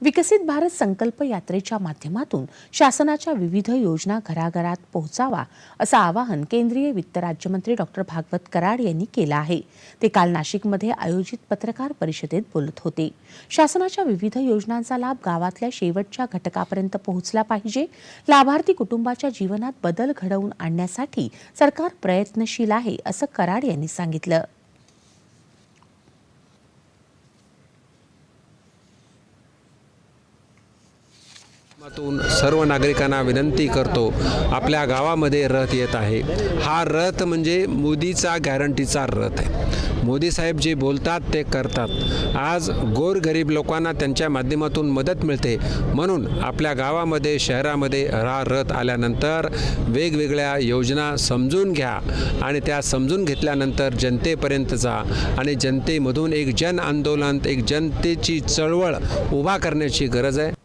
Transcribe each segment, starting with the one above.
विकसित भारत संकल्प यात्रेच्या माध्यमातून शासनाच्या विविध योजना घराघरात पोहोचावा असं आवाहन केंद्रीय वित्त राज्यमंत्री डॉक्टर भागवत कराड यांनी केलं आहे. ते काल नाशिकमध्ये आयोजित पत्रकार परिषदेत बोलत होते. शासनाच्या विविध योजनांचा लाभ गावातल्या शेवटच्या घटकापर्यंत पोहोचला पाहिजे. लाभार्थी कुटुंबाच्या जीवनात बदल घडवून आणण्यासाठी सरकार प्रयत्नशील आहे असं कराड यांनी सांगितलं. माध्यमातून सर्व नागरिकांना विनंती करतो आपल्या गावामध्ये रथ येत आहे. हा रथ म्हणजे मोदीचा गॅरंटीचा रथ आहे. मोदी साहेब जे बोलतात ते करतात. आज गोरगरीब लोकांना त्यांच्या माध्यमातून मदत मिळते. म्हणून आपल्या गावामध्ये शहरामध्ये हा रथ आल्यानंतर वेगवेगळ्या योजना समजून घ्या आणि त्या समजून घेतल्यानंतर जनतेपर्यंत जा आणि जनतेमधून एक जन आंदोलन एक जनतेची चळवळ उभा करण्याची गरज आहे.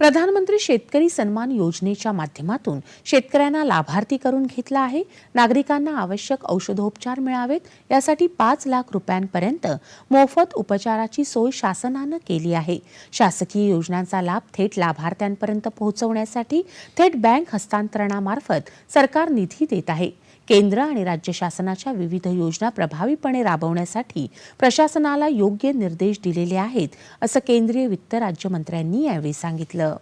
प्रधानमंत्री शेतकरी सन्मान योजनेच्या माध्यमातून शेतकऱ्यांना लाभार्थी करून घेतला आहे. नागरिकांना आवश्यक औषधोपचार मिळावेत. यासाठी पाच लाख रुपयांपर्यंत मोफत उपचाराची सोय शासनानं केली आहे. शासकीय योजनांचा लाभ थेट लाभार्थ्यांपर्यंत पोहोचवण्यासाठी थेट बँक हस्तांतरणामार्फत सरकार निधी देत आहे. केंद्र आणि राज्य शासनाच्या विविध योजना प्रभावीपणे राबवण्यासाठी प्रशासनाला योग्य निर्देश दिलेले आहेत असं केंद्रीय वित्त राज्यमंत्र्यांनी यावेळी सांगितलं.